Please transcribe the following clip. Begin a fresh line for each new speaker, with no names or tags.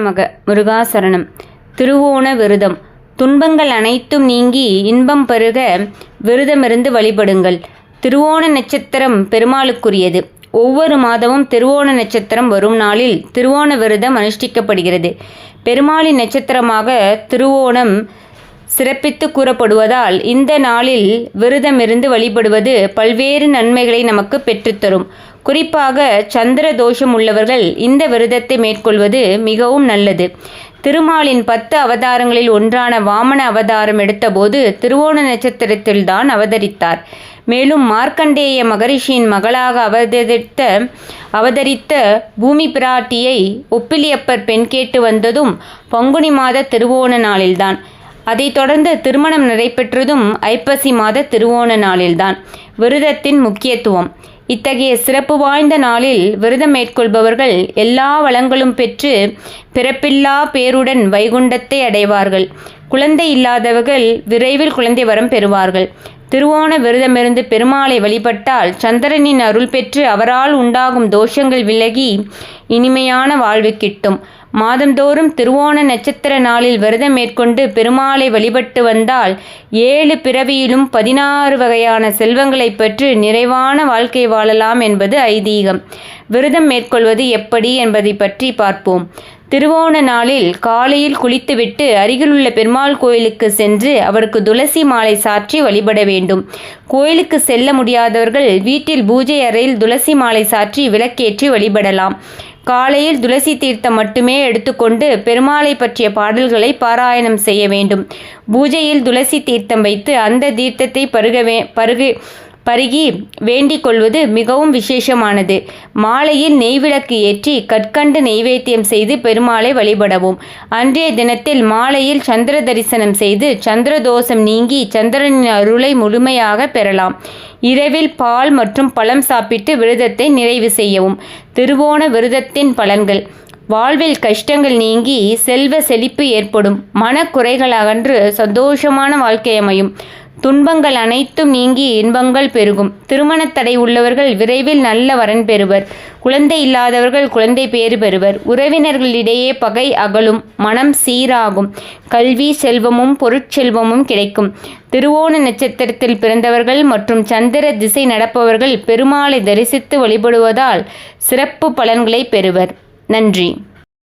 நமக முருகாசரணம். திருவோண விரதம். துன்பங்கள் அனைத்தும் நீங்கி இன்பம் பெருக விரதமிருந்து வழிபடுங்கள். திருவோண நட்சத்திரம் பெருமாளுக்குரியது. ஒவ்வொரு மாதமும் திருவோண நட்சத்திரம் வரும் நாளில் திருவோண விரதம் அனுஷ்டிக்கப்படுகிறது. பெருமாளின் நட்சத்திரமாக திருவோணம் சிறப்பித்து கூறப்படுவதால் இந்த நாளில் விரதமிருந்து வழிபடுவது பல்வேறு நன்மைகளை நமக்கு பெற்றுத்தரும். குறிப்பாக சந்திர தோஷம் உள்ளவர்கள் இந்த விரதத்தை மேற்கொள்வது மிகவும் நல்லது. திருமாலின் பத்து அவதாரங்களில் ஒன்றான வாமன அவதாரம் எடுத்தபோது திருவோண நட்சத்திரத்தில்தான் அவதரித்தார். மேலும் மார்க்கண்டேய மகரிஷியின் மகளாக அவதரித்த அவதரித்த பூமி பிராட்டியை ஒப்பிலியப்பர் பெண் கேட்டு வந்ததும் பங்குனி மாத திருவோண நாளில்தான். அதைத் தொடர்ந்து திருமணம் நடைபெற்றதும் ஐப்பசி மாத திருவோண நாளில்தான். விரதத்தின் முக்கியத்துவம். இத்தகைய சிறப்பு வாய்ந்த நாளில் விரதம் மேற்கொள்பவர்கள் எல்லா வளங்களும் பெற்று பிறப்பில்லா பேருடன் வைகுண்டத்தை அடைவார்கள். குழந்தை இல்லாதவர்கள் விரைவில் குழந்தை வரம் பெறுவார்கள். திருவோண விரதமிருந்து பெருமாளை வழிபட்டால் சந்திரனின் அருள் பெற்று அவரால் உண்டாகும் தோஷங்கள் விலகி இனிமையான வாழ்வு கிட்டும். மாதந்தோறும் திருவோண நட்சத்திர நாளில் விரதம் மேற்கொண்டு பெருமாளை வழிபட்டு வந்தால் ஏழு பிறவியிலும் பதினாறு வகையான செல்வங்களை பெற்று நிறைவான வாழ்க்கை வாழலாம் என்பது ஐதீகம். விரதம் மேற்கொள்வது எப்படி என்பதை பற்றி பார்ப்போம். திருவோண நாளில் காலையில் குளித்துவிட்டு அருகிலுள்ள பெருமாள் கோயிலுக்கு சென்று அவருக்கு துளசி மாலை சாற்றி வழிபட வேண்டும். கோயிலுக்கு செல்ல முடியாதவர்கள் வீட்டில் பூஜை அறையில் துளசி மாலை சாற்றி விளக்கேற்றி வழிபடலாம். காலையில் துளசி தீர்த்தம் மட்டுமே எடுத்துக்கொண்டு பெருமாளை பற்றிய பாடல்களை பாராயணம் செய்ய வேண்டும். பூஜையில் துளசி தீர்த்தம் வைத்து அந்த தீர்த்தத்தை பருகவே பருகு பருகி வேண்டிக் கொள்வது மிகவும் விசேஷமானது. மாலையில் நெய்விளக்கு ஏற்றி கற்கண்டு நெய்வேத்தியம் செய்து பெருமாளை வழிபடவும். அன்றைய தினத்தில் மாலையில் சந்திர தரிசனம் செய்து சந்திரதோஷம் நீங்கி சந்திரனின் அருளை முழுமையாக பெறலாம். இரவில் பால் மற்றும் பழம் சாப்பிட்டு விரதத்தை நிறைவு செய்யவும். திருவோண விரதத்தின் பலன்கள். வாழ்வில் கஷ்டங்கள் நீங்கி செல்வ செழிப்பு ஏற்படும். மனக்குறைகள் அகன்று சந்தோஷமான வாழ்க்கை அமையும். துன்பங்கள் அனைத்தும் நீங்கி இன்பங்கள் பெருகும். திருமணத் தடை உள்ளவர்கள் விரைவில் நல்ல வரன் பெறுவர். குழந்தை இல்லாதவர்கள் குழந்தை பேறு பெறுவர். உறவினர்களிடையே பகை அகலும் மனம் சீராகும். கல்வி செல்வமும் பொருட்செல்வமும் கிடைக்கும். திருவோண நட்சத்திரத்தில் பிறந்தவர்கள் மற்றும் சந்திர திசை நடப்பவர்கள் பெருமாளை தரிசித்து வழிபடுவதால் சிறப்பு பலன்களை பெறுவர். நன்றி.